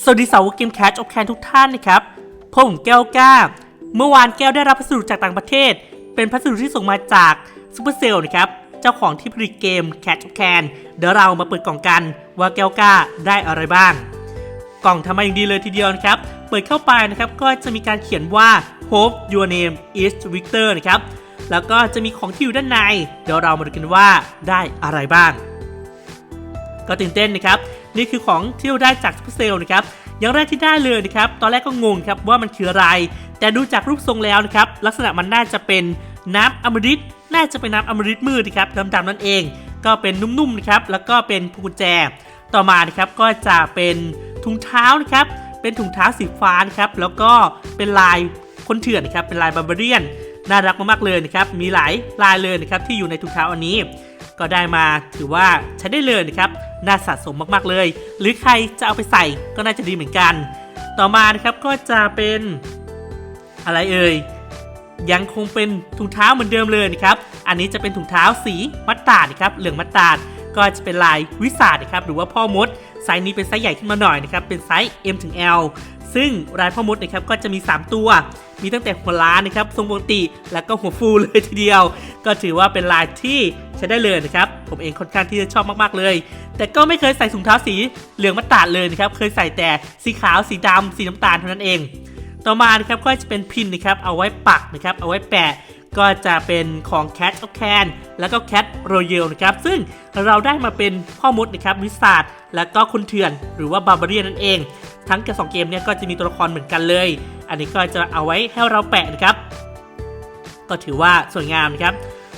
สวัสดีสาวกเกมแคชออฟแคนทุกท่านนะครับผมแก้วกล้า เมื่อวานแก้วได้รับพัสดุจากต่างประเทศ เป็นพัสดุที่ส่งมาจากซูเปอร์เซลนะครับ เจ้าของที่ผลิตเกมแคชออฟแคนเดี๋ยวเรามาเปิดกล่องกันว่าแก้วกล้าได้อะไรบ้าง กล่องทำมาอย่างดีเลยทีเดียวนะครับ เปิดเข้าไปนะครับก็จะมีการเขียนว่า Hope Your Name is Victor นะครับ แล้วก็จะมีของที่อยู่ด้านใน เดี๋ยวเรามาดูกันว่าได้อะไรบ้าง ก็ตื่นเต้นนะครับ นี่คือของที่เราได้จากซูเปอร์เซลนะครับ อย่างแรกที่ได้เลยนะครับ ตอนแรกก็งงครับว่ามันคืออะไร แต่ดูจากรูปทรงแล้วนะครับ ลักษณะมันน่าจะเป็นน้ำอมฤต น่าจะเป็นน้ำอมฤตมืดนะครับดำๆนั่นเอง ก็เป็นนุ่มๆนะครับ แล้วก็เป็นพวงกุญแจ ต่อมานะครับก็จะเป็นถุงเท้านะครับ เป็นถุงเท้าสีฟ้านะครับ แล้วก็เป็นลายคนเถื่อนนะครับ เป็นลายบาร์เบเรียน น่ารักมากๆเลยนะครับ มีหลายลายเลยนะครับที่อยู่ในถุงเท้าอันนี้ ก็ได้มาถือว่าใช้ได้เลยนะครับ น่าสะสมมากๆเลย หรือใครจะเอาไปใส่ก็น่าจะดีเหมือนกัน ต่อมานะครับก็จะเป็นอะไรเอ่ยยังคงเป็นถุงเท้าเหมือนเดิมเลยนะครับ อันนี้จะเป็นถุงเท้าสีมัตตาดนะครับ เหลืองมัตตาดก็จะเป็นลายวิสาดนะครับ หรือว่าพ่อมด ไซส์นี้เป็นไซส์ใหญ่ขึ้นมาหน่อยนะครับ เป็นไซส์ M ถึง L ซึ่งลายพ่อมดนะครับก็จะมี 3 ตัว มีตั้งแต่หัวล้านนะครับ ทรงปกติ แล้วก็หัวฟูเลยทีเดียว ก็ถือว่าเป็นลายที่ ช้ได้เลยนะครับ ผมเองค่อนข้างที่จะชอบมากๆเลย แต่ก็ไม่เคยใส่ถุงเท้าสีเหลืองมัตาดเลยนะครับ เคยใส่แต่สีขาวสีดำสีน้ำตาลเท่านั้นเอง ต่อมานะครับก็จะเป็นพินนะครับ เอาไว้ปักนะครับ เอาไว้แปะก็จะเป็นของ Cat of Can แล้วก็ Cat Royal นะครับ ซึ่งเราได้มาเป็นพ่อมดนะครับวิสาดแล้วก็คุณเถื่อน หรือว่าบาร์บารีนั่นเอง ทั้งกับสองเกมเนี่ยก็จะมีตัวละครเหมือนกันเลย อันนี้ก็จะเอาไว้ให้เราแปะนะครับ ก็ถือว่าสวยงามนะครับ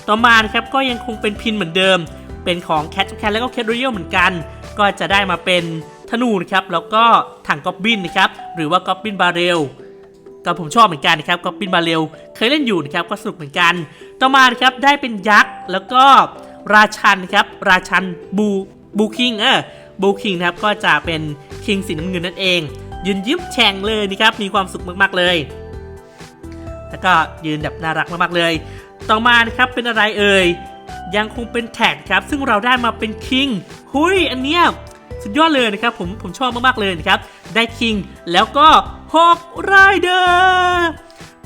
ต่อมานะครับก็ยังคงเป็นพินเหมือนเดิม เป็นของ Cat of Can แล้วก็ Cat Royal เหมือนกัน ก็จะได้มาเป็นธนูนะครับแล้วก็ถังกอบบินนะครับหรือว่า Goblin Barrel ก็ผมชอบเหมือนกันนะครับ Goblin Barrel เคยเล่นอยู่นะครับก็สนุกเหมือนกัน ต่อมานะครับได้เป็นยักษ์แล้วก็ราชันนะครับราชันบูบูคิงเออบูคิงนะครับก็จะเป็นคิงสีน้ำเงินนั่นเอง ยืนยิ้มแฉ่งเลยนะครับมีความสุขมากๆเลย แล้วก็ยืนแบบน่ารักมากๆเลย ต่อมานะครับเป็นอะไรเอ่ย ยังคงเป็นแท็กครับ ซึ่งเราได้มาเป็นคิงหุยอันเนี้ยสุดยอดเลยนะครับ ผมผมชอบมากๆเลยนะครับ ได้คิงแล้วก็ฮอกไรเดอร์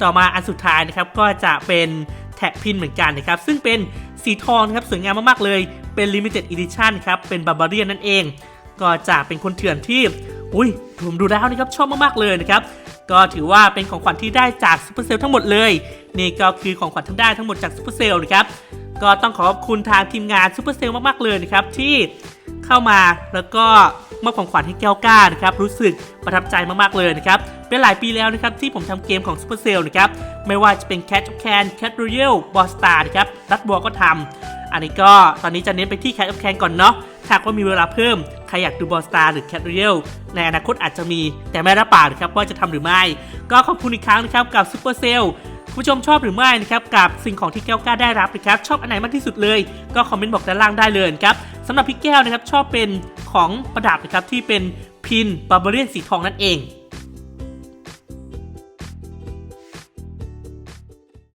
ต่อมาอันสุดท้ายนะครับก็จะเป็นแท็กพินเหมือนกันนะครับ ซึ่งเป็นสีทองนะครับสวยงามมากๆเลย เป็น Limited Edition ครับ เป็นบาบาเรียนนั่นเอง ก็จะเป็นคนเถื่อนที่ อุ้ยผมดูแล้วนะครับชอบมากๆเลยนะครับ ก็ถือว่าเป็นของขวัญที่ได้จากซูเปอร์เซลทั้งหมดเลย นี่ก็คือของขวัญทั้งได้ทั้งหมดจากซูเปอร์เซลนะครับก็ต้องขอบคุณทางทีมงานซูเปอร์เซลมากๆเลยนะครับที่เข้ามาแล้วก็มอบของขวัญให้แก้วก้านะครับรู้สึกประทับใจมากๆเลยนะครับ เป็นหลายปีแล้วนะครับที่ผมทำเกมของซูเปอร์เซลนะครับไม่ว่าจะเป็น Cat of Can Cat Royal b o s t a r นะครับรัดบัวก็ทำอันนี้ก็ตอนนี้จะเน้นไปที่ Cat of Can ก่อนเนาะถ้าหากว่ามีเวลาเพิ่ม ใครอยากดูบอลสตาร์หรือ Cat Royale ในอนาคตอาจจะมีแต่ไม่รับปากนะครับว่าจะทำหรือไม่ ก็ขอบคุณอีกครั้งนะครับกับ Super c e l l คุณผู้ชมชอบหรือไม่นะครับกับสิ่งของที่แก้วกล้าได้รับนะครับชอบอันไหนมากที่สุดเลย ก็คอมเมนต์บอกด้านล่างได้เลยครับสำหรับพี่แก้วนะครับชอบเป็นของประดับนะครับที่เป็นพินบาร์เบเรียนสีทองนั่นเอง